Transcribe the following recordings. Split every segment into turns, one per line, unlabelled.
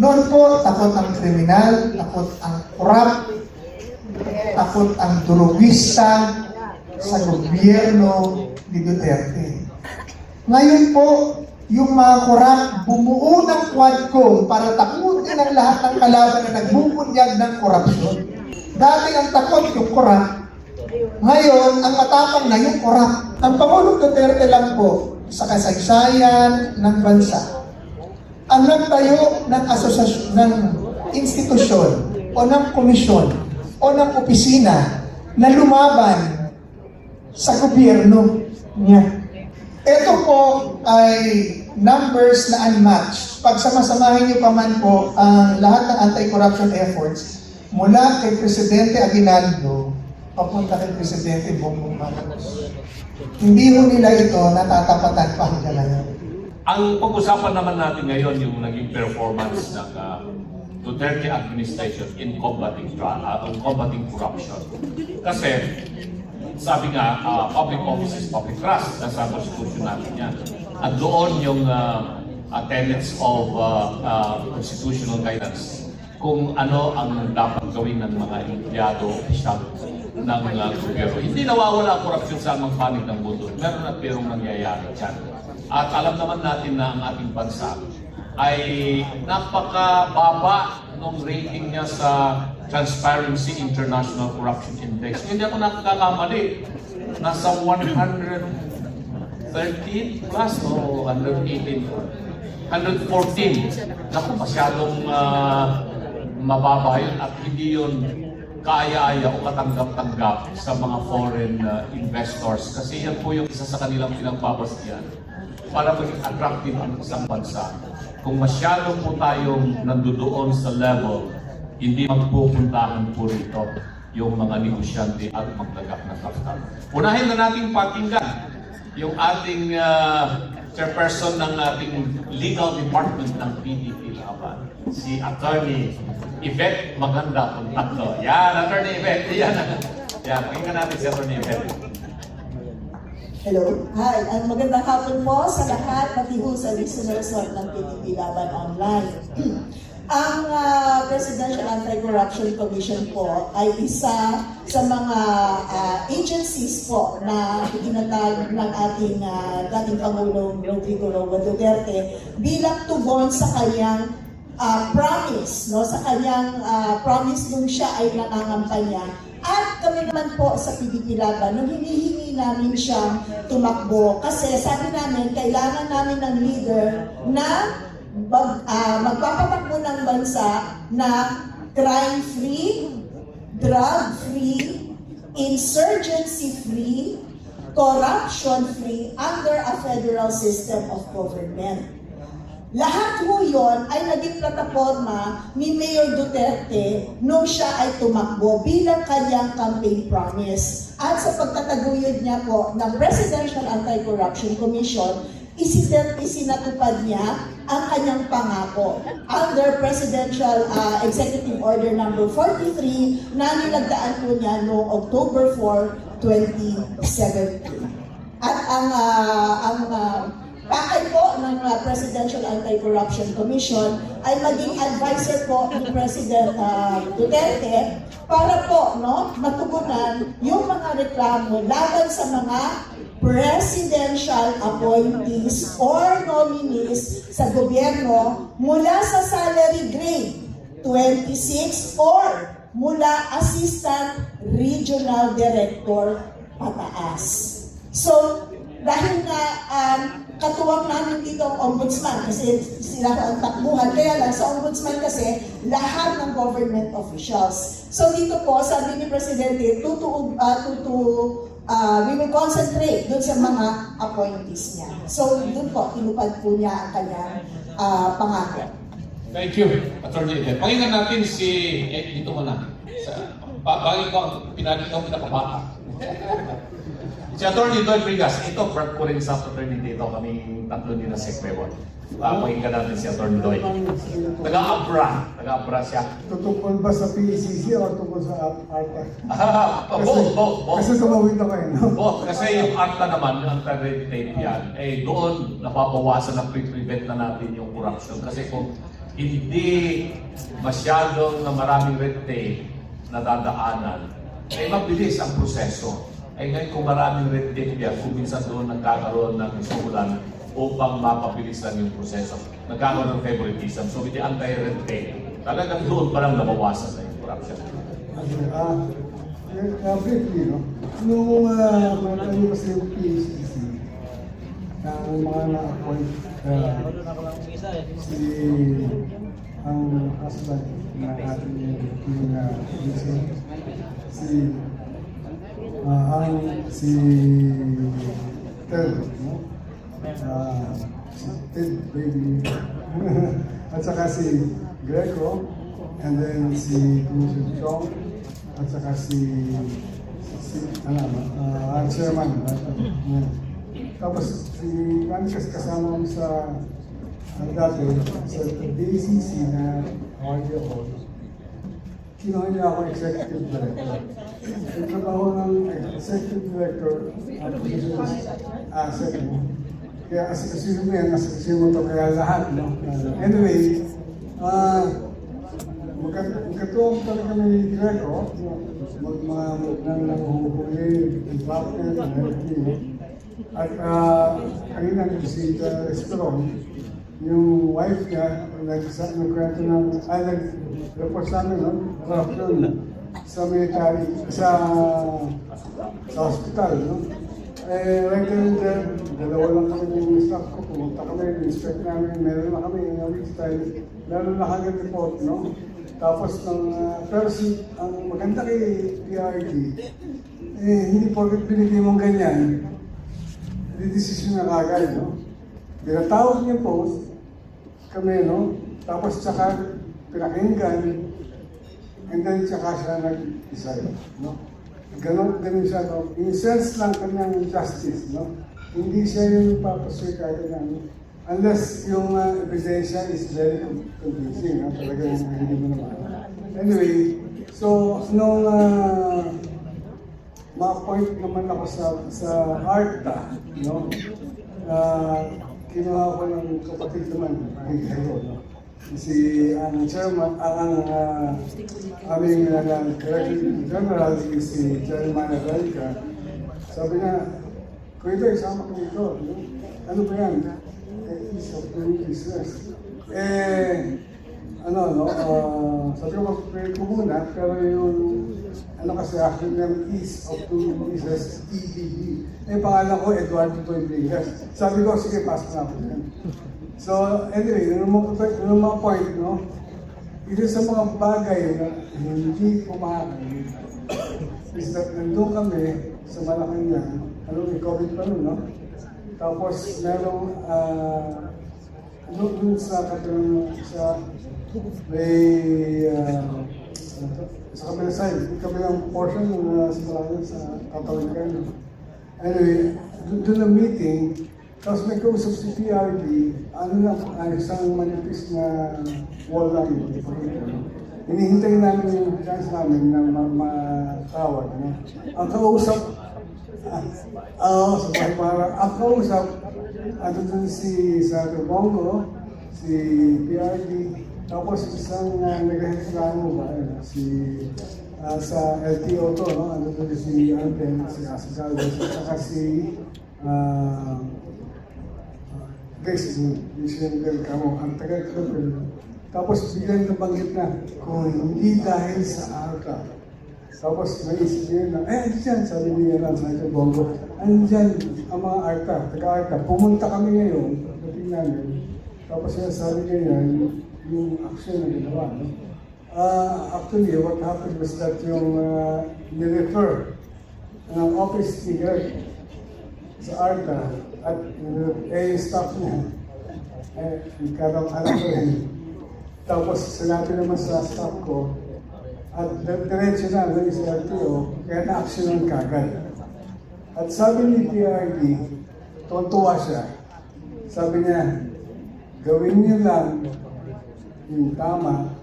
Noon po, takot ang kriminal, takot ang korap, takot ang durugista sa gobyerno ni Duterte. Ngayon po, yung mga korap bumuo ng quadcom para takutin ang lahat ng kalaban na nagbubunyag ng korupsyon. Dati ang takot yung korap, ngayon, ang matapang na yung korap. Ang Pangulong Duterte lang po sa kasaysayan ng bansa ang nagtayo ng asosasyon, ng institusyon o ng komisyon o ng opisina na lumaban sa gobyerno niya. Ito po ay numbers na unmatched. Pag samasamahin niyo pa man po ang lahat ng anti-corruption efforts mula kay Presidente Aguinaldo papunta kay Presidente Bongbong Marcos. Hindi ho nila ito natatapatan pa hanggang ngayon.
Ang pag-usapan naman natin ngayon yung naging performance ng uh, Duterte administration in combating uh, in combating corruption. Kasi sabi nga, uh, public office is public trust. Nasa constitution natin yan. At doon yung uh, uh, tenets of uh, uh, constitutional guidance kung ano ang dapat gawin ng mga empleyado, opisyal ng uh, gobyerno. Hindi nawawala ang korupsyon sa anong panig ng mundo. Meron at merong nangyayari dyan. At alam naman natin na ang ating bansa ay napakababa ng rating niya sa Transparency International Corruption Index. Hindi ako nakakakamali. Nasa 113 plus o 118. 114. Naku, masyadong uh, mababa yun at hindi yun kaaya-aya o katanggap-tanggap sa mga foreign uh, investors. Kasi yan po yung isa sa kanilang pinagpapastiyan para maging attractive ang isang bansa. Kung masyado po tayong nandoon sa level, hindi magpupuntahan po rito yung mga negosyante at magtagak ng kapital. Unahin na nating pakinggan yung ating uh, chairperson ng ating legal department ng PDP Laban, si Attorney Yvette Maganda Contacto. Yan, Attorney Yvette. Yan. Yan, pakinggan natin si Attorney Yvette.
Hello. Hi. Ang magandang hapon po sa lahat, pati ho sa listeners ng PTV Laban Online. Ang ah, Presidential Anti-Corruption Commission po ay isa sa mga ah, agencies po na itinatag ng ating ah, dating Pangulong Rodrigo Roa Duterte bilang tugon sa kanyang ah, promise, no? sa kanyang ah, promise nung siya ay nangangampanya at kami naman po sa PDP Laban, nung hinihingi namin siyang tumakbo, kasi sabi namin, kailangan namin ng leader na mag, ah, magpapatakbo ng bansa na crime-free, drug-free, insurgency-free, corruption-free under a federal system of government. Lahat ho yun ay naging plataforma ni Mayor Duterte nung siya ay tumakbo bilang kanyang campaign promise. At sa pagtataguyod niya po ng Presidential Anti-Corruption Commission, isinat isinatupad niya ang kanyang pangako under Presidential uh, Executive Order number 43 na nilagdaan po niya noong October 4, 2017. At ang uh, ang uh, pakay po ng uh, Presidential Anti-Corruption Commission ay maging advisor po ni President uh, Duterte para po no matugunan yung mga reklamo laban sa mga presidential appointees or nominees sa gobyerno mula sa salary grade 26 or mula assistant regional director pataas. So, dahil nga um, katuwang namin dito ang ombudsman kasi sila ko ang takbuhan. Kaya lang sa ombudsman kasi lahat ng government officials. So dito po, sabi ni Presidente, tutu, uh, tutu, uh, we will concentrate dun sa mga appointees niya. So dun po, tinupad po niya ang kanyang uh, pangako.
Thank you, Attorney. Pakinggan natin si, eh, dito muna. Sa, bagay ko ang pinag ko pinakabata. si Attorney Doyle Brigas, ito, front ko rin sa attorney dito, kami tatlo din na sekrewan. Uh, pakinggan natin si Attorney Doyle. Taga-abra, taga-abra siya.
Tutungkol ba sa PCC o tungkol sa ARTA?
Ah, both, both, both.
Kasi tumawid ako eh. No?
Both, kasi yung ARTA naman, ang taga-tape yan, eh doon napapawasan na pre-prevent na natin yung corruption. Kasi kung hindi masyadong na maraming red tape na dadaanan, ay mabilis ang proseso. Ay ngayon kung maraming red tape kung minsan doon nagkakaroon ng isulan upang mapabilis lang yung proseso. Nagkakaroon ng favoritism. So the anti-red tape, talagang doon pa lang nabawasan na yung corruption.
Okay, ah, eh, ah, briefly, no? Nung uh, ano kasi yung PHCC, ang mga na-appoint ah, si ang husband na uh, si ah, ang si Ted, no? Ah, si Ted Baby at saka si Greco and then si Commissioner Chong at saka si si ano ang chairman uh, tapos si kasi kasama sa ang dati sa DCC na audio hall kinuha niya ako executive director. Yung trabaho ng executive director, ang position is asset mo. Kaya asikasino mo yan, asikasino mo ito kaya lahat, no? Anyway, ah, magkat- magkatuwang talaga ni Greco, mag mga nang nanguhuli, development, and everything? At ah, kanina si uh, Strong, yung wife niya, nagsa- nagkwento ng, ay, nag-report sa amin, no? Corruption sa military, sa sa hospital, no? Eh, right then and there, dalawa lang kami ng staff ko, pumunta kami, inspect namin, meron na kami yung week time, meron na kami report, no? Tapos ng, ah, pero si, ang maganda kay PRD, eh, hindi porket binigay mong ganyan, didesisyon na kagad, no? Pinatawag niya post, kami, no? Tapos tsaka pinakinggan, and then tsaka siya nag-decide, no? Ganon, ganon siya, no? In sense lang kanyang justice, no? Hindi siya yung papasuy kagad na, ano? Unless yung uh, ebidensya is very convincing, no? Talagang hindi mo naman. Anyway, so, nung uh, ma-appoint naman ako sa sa ARTA, no? Ah, kinuha ko ng kapatid naman, ay kayo, no? Si ang chairman, ang ang ah, aming uh, director general is si Chairman Adalika. Sabi niya, Kuya Day, sama ko dito. no? Ano ba yan? Eh, ease of doing business. Eh, ano, no, ah, sabi ko, mag-pray ko muna, pero yung, ano kasi actually ng ease of doing business, EDB. Eh, pangalan ko, Eduardo Toy. Sabi ko, sige, pasok na ako dyan. So, anyway, nung mga, point, no, isa sa mga bagay na hindi kumain is that nandun kami sa Malacanang, ano, may COVID pa nun, no? Tapos, merong, ah, doon sa katulang sa may uh, sa kabilang side, yung kabilang portion ng uh, sa Malacanang sa Katawalikan. Anyway, doon doon meeting, tapos may kausap si PRD, ano na, uh, isang manipis na wall lang yun. Hinihintay namin yung chance namin na ma- matawag. No? Ang kausap, ah, oo, sa bahay para, ang kausap, ano dun si Senator Bongo, si PRD, tapos isang uh, nagreklamo ba, eh, si ah, sa LTO to, no? ano dun si Alden, si Asa Galvez, at saka si ah, guys, Mission Del Camo, ang tagal ko pero tapos biglang nabanggit na, kung hindi dahil sa ARCA. Tapos naisip niya na, eh, dyan, sabi niya lang sa akin, Bongo, andyan ang mga ARCA, taga-ARCA, pumunta kami ngayon, pagdating namin, tapos siya sabi niya yan, yung action na ginawa. No? Ah, actually, what happened was that yung uh, nirefer ng office ni Greg sa ARCA at uh, eh, staff niya, eh, nagkaroon alam ko rin. Tapos sinabi naman sa staff ko, at di- diretso na ng sa LTO, kaya na-actionan kagad. At sabi ni PRD, tuwa siya. Sabi niya, gawin niyo lang yung tama,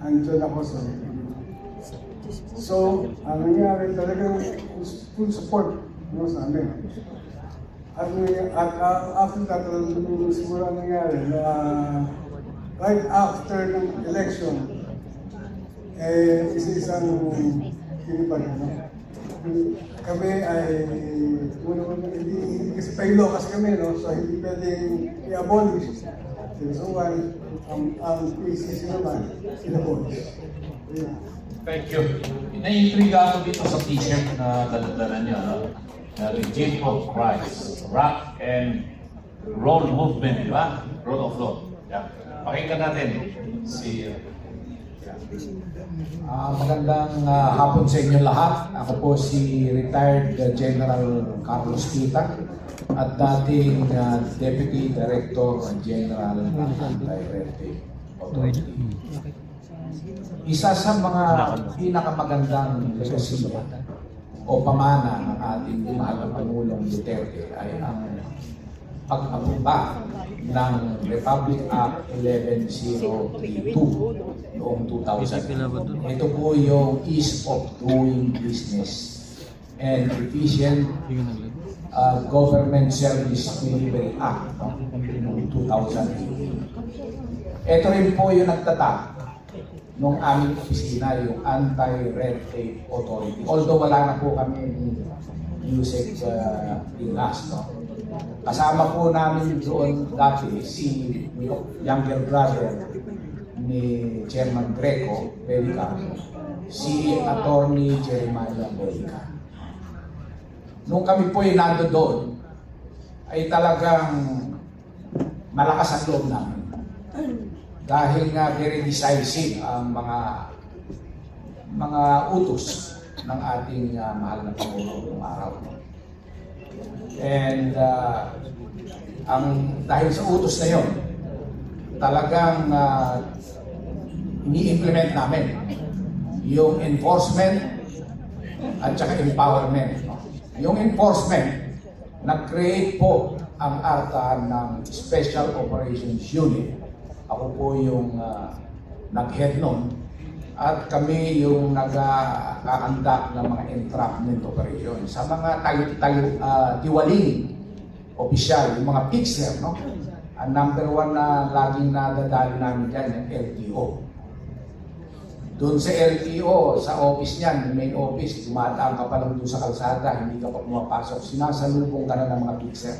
andyan ako sa So, ang nangyari talagang full support no, sa amin. At, at uh, after that, uh, siguro ang nangyari, na right after ng election, eh, isa-isang kinipag, no? Kami ay, una una, hindi, kasi pailo kasi kami, no? So, hindi pwedeng i-abolish. So, one, ang, ang PCC naman, in-abolish.
Thank you. Naiintriga ako dito sa t-shirt na daladala niya. No? Na Regime of Christ, Rock and Roll Movement, di ba? Roll of Law. Yeah. Pakinggan natin si...
Ah, magandang ah, hapon sa inyo lahat. Ako po si retired ah, General Carlos Kita at dating ah, Deputy Director General ng Anti-Red Tape Authority. Isa sa mga pinakamagandang legacy o pamana ng ating mahal na Pangulong Duterte ay ang pag-aproba ng Republic Act 11032 noong 2000. Ito po yung ease of doing business and efficient uh, government service delivery act no? noong 2018. Ito rin po yung nagtatak nung aming opisina, yung Anti-Red Tape Authority. Although wala na po kami ni Yusek uh, Pilas, no? Kasama po namin doon dati si younger brother ni Chairman Greco, Belica, si Attorney Jeremiah Belica. Nung kami po ay nando doon, ay talagang malakas ang loob namin. Dahil nga very decisive ang mga mga utos ng ating uh, mahal na Pangulo noong araw. And uh, ang dahil sa utos na yon, talagang uh, ini-implement namin yung enforcement at saka empowerment. Yung enforcement, nag-create po ang ARTA ng Special Operations Unit. Ako po yung uh, nag-head nun. At kami yung nag-conduct ng mga entrapment operation sa mga tayo, uh, tiwaling opisyal, yung mga fixer, no? Ang number one na laging nadadali namin dyan, yung LTO. Doon sa LTO, sa office niyan, yung main office, dumadaan ka pa lang doon sa kalsada, hindi ka pa pumapasok, sinasalubong ka na ng mga fixer.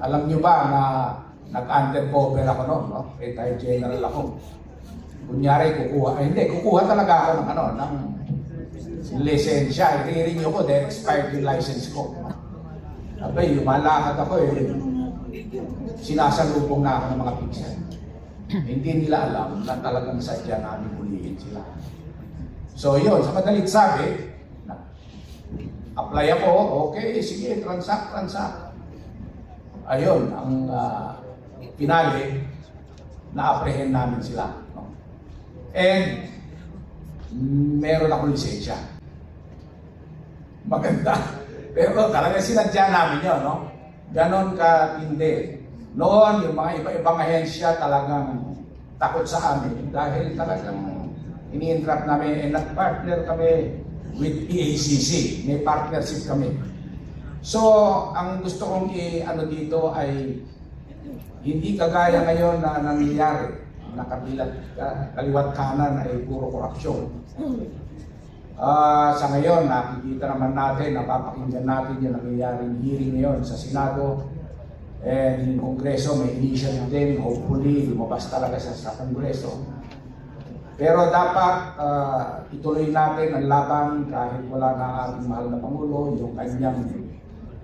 Alam niyo ba na nag-undercover ako noon, no? Retired general ako. Kunyari, kukuha, ay hindi, kukuha talaga ako ng ano, ng lisensya. I-renew ko dahil expired yung license ko. Abay, lumalakad ako eh. Sinasalubong na ako ng mga fixer. Hindi nila alam na talagang sadya namin hulihin sila. So yun, sa madalit sabi, apply ako, okay, sige, transact, transact. Ayun, ang uh, pinali, na-apprehend namin sila. And, meron ako lisensya. Maganda. Pero talaga sinadya namin yun, no? Ganon ka hindi. Noon, yung mga iba-ibang ahensya talagang takot sa amin dahil talagang ini-entrap namin and nag-partner kami with PACC. May partnership kami. So, ang gusto kong i-ano dito ay hindi kagaya ngayon na nangyayari na kabilat, ka- kaliwat kanan ay puro korupsyon. Ah, sa ngayon, nakikita naman natin, napapakinggan natin yung nangyayaring hearing ngayon sa Senado and yung Kongreso, may initiative din, hopefully, lumabas talaga sa, sa Kongreso. Pero dapat ah, ituloy natin ang laban kahit wala na ating mahal na Pangulo, yung kanyang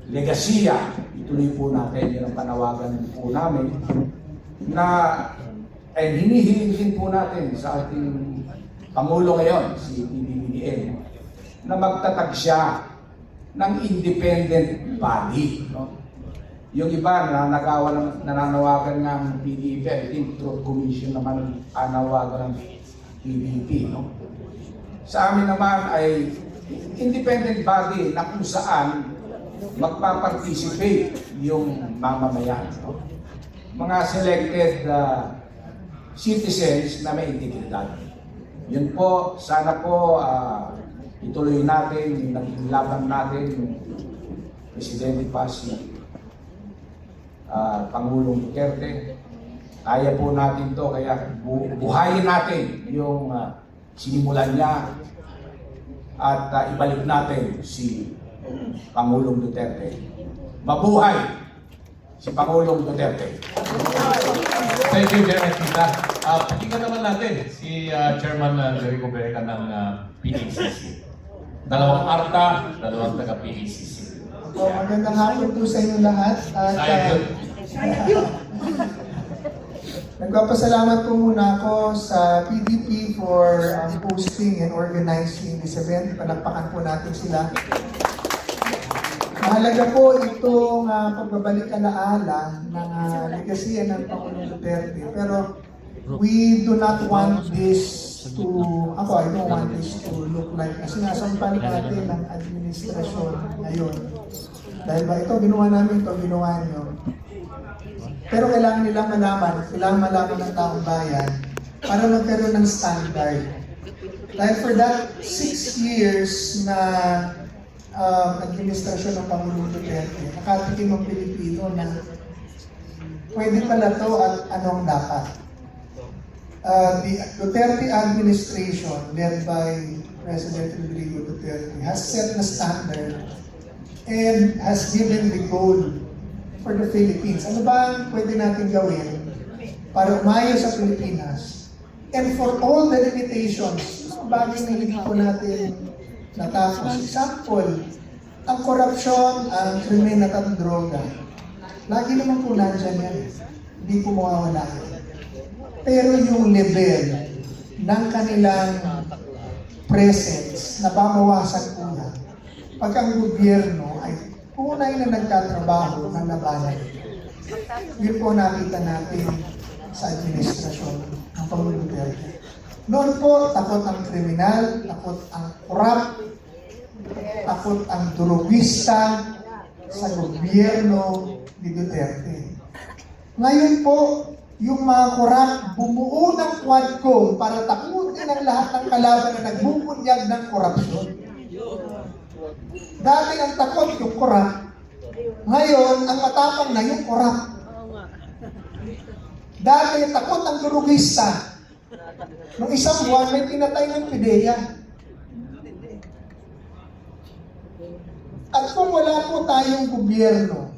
legasiya, ituloy po natin, yun ang panawagan po namin na and hinihiling din po natin sa ating Pangulo ngayon, si PBBM, na magtatag siya ng independent body. No? Yung iba na nagawa ng nananawagan ng PDP, I think Truth Commission naman anawagan ng PDP. No? Sa amin naman ay independent body na kung saan magpa-participate yung mamamayan. No? Mga selected uh, citizens na may integridad. Yun po, sana po ah, ituloy natin yung naging laban natin Presidente pa si ah, Pangulong Duterte Kaya po natin to, kaya bu- buhayin natin yung ah, sinimulan niya at ah, ibalik natin si Pangulong Duterte. Mabuhay si Pangulong Duterte.
Thank you, Chairman Tita. Uh, pakinggan naman natin si ah, Chairman uh, Jericho Bereca ng ah, PACC. Dalawang ARTA, dalawang taga-PACC.
So, magandang hapon po sa inyo lahat. At, uh,
yun.
Nagpapasalamat po muna ako sa PDP for um, hosting and organizing this event. Palakpakan po natin sila. Mahalaga po itong uh, pagbabalik alaala ng uh, legasiya ng Pangulong Duterte. Pero we do not want this to, ako, I don't want this to look like na sinasampal natin ng administrasyon ngayon. Dahil ba ito, ginawa namin ito, ginawa nyo. Pero kailangan nilang malaman, kailangan malaman ng taong bayan para magkaroon ng standard. Dahil for that six years na um, administrasyon ng Pangulong Duterte, nakatikim ang Pilipino na pwede pala to at anong dapat. Uh, the Duterte administration led by President Rodrigo Duterte has set the standard and has given the goal for the Philippines. Ano ba ang pwede natin gawin para umayo sa Pilipinas? And for all the limitations, bagay na hindi po natin natapos. Example, ang korupsyon, ang krimen at ang droga. Lagi naman po nandyan yan. Hindi po mawawala. Pero yung level ng kanilang presence, nababawasan po yan. Pag ang gobyerno ay tunay na nagtatrabaho ng labanan. Yun po nakita natin sa administrasyon ng Pangulong Duterte. Noon po, takot ang kriminal, takot ang korap, takot ang durugista sa gobyerno ni Duterte. Ngayon po, yung mga korap bumuo ng quadcom para takutin ang lahat ng kalaban na nagbubunyag ng korupsyon. Dati ang takot yung korap. Ngayon, ang matapang na yung korap. Dati takot ang durugista. Nung isang buwan, may pinatay ng pideya. At kung wala po tayong gobyerno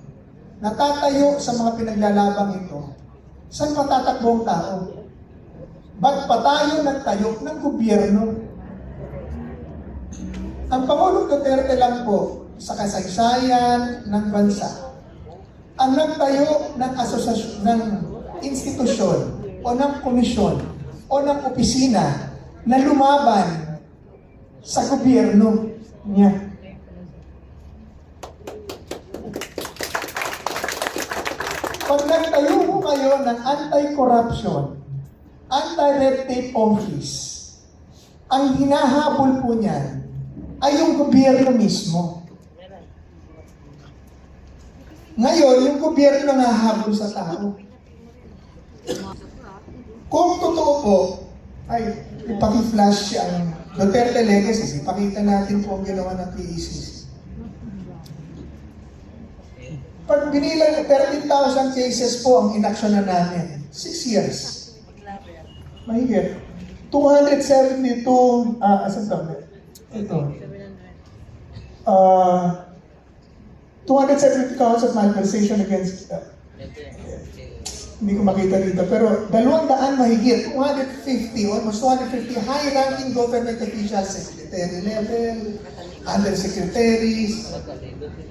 na tatayo sa mga pinaglalabang ito, saan matatakbo ang tao? Ba't pa tayo nagtayo ng gobyerno? Ang Pangulong Duterte lang po sa kasaysayan ng bansa ang nagtayo ng asosasyon, ng institusyon o ng komisyon o ng opisina na lumaban sa gobyerno niya. Pag nagtayo mo kayo ng anti-corruption, anti-red tape office, ang hinahabol po niyan ay yung gobyerno mismo. Ngayon, yung gobyerno na hahabol sa tao. Kung totoo po, ay ipaki-flash ang Duterte Legacy, ipakita natin po ang ginawa ng PECC. Pag binilang 13,000 cases po ang inaksyonan namin, 6 years. Mahigit. 272, ah, asan to? Ito. Ah, 270 counts of malversation against, uh, hindi ko makita dito, pero dalawang daan mahigit, 250, almost 250 high-ranking government officials, secretary level, undersecretaries,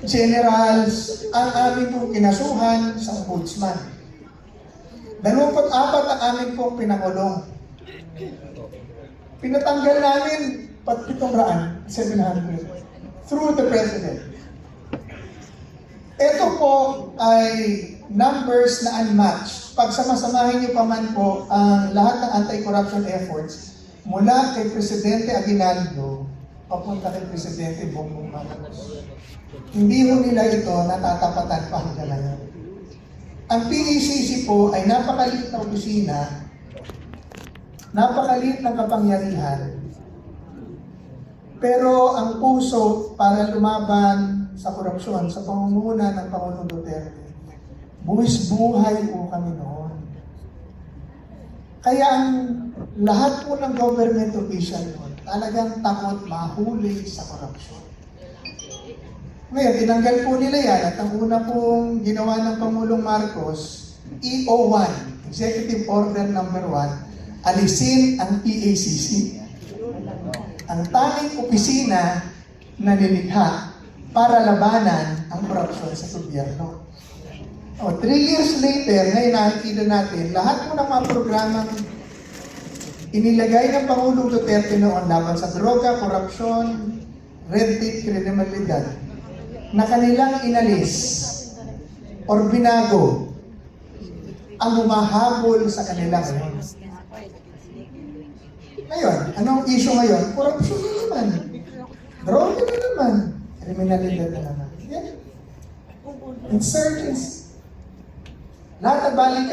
generals, ang aming pong kinasuhan sa ombudsman. Dalawamput apat ang aming pong pinakulong. Pinatanggal namin pat pitong raan, 700, through the President. Ito po ay numbers na unmatched. Pag samasamahin niyo pa man po ang lahat ng anti-corruption efforts mula kay Presidente Aguinaldo papunta kay Presidente Bongbong Marcos. Hindi mo nila ito natatapatan pa hanggang ngayon. Ang PECC po ay napakaliit na opisina, napakaliit ng kapangyarihan, pero ang puso para lumaban sa korupsyon, sa pangunguna ng Pangulong Duterte, buwis buhay po kami noon. Kaya ang lahat po ng government official noon, talagang takot mahuli sa korupsyon. Ngayon, tinanggal po nila yan at ang una pong ginawa ng Pangulong Marcos, EO1, Executive Order Number 1, alisin ang PACC. Ang tanging opisina na nilikha para labanan ang korupsyon sa gobyerno. O, three years later, ngayon nakikita natin, lahat po ng mga programang inilagay ng Pangulong Duterte noon laban sa droga, korupsyon, red tape, kriminalidad, na kanilang inalis or binago ang humahabol sa kanila ngayon. Ngayon, anong issue ngayon? Korupsyon na naman. Droga na naman. Kriminalidad na naman. Yeah. Insurgency. Lahat na balik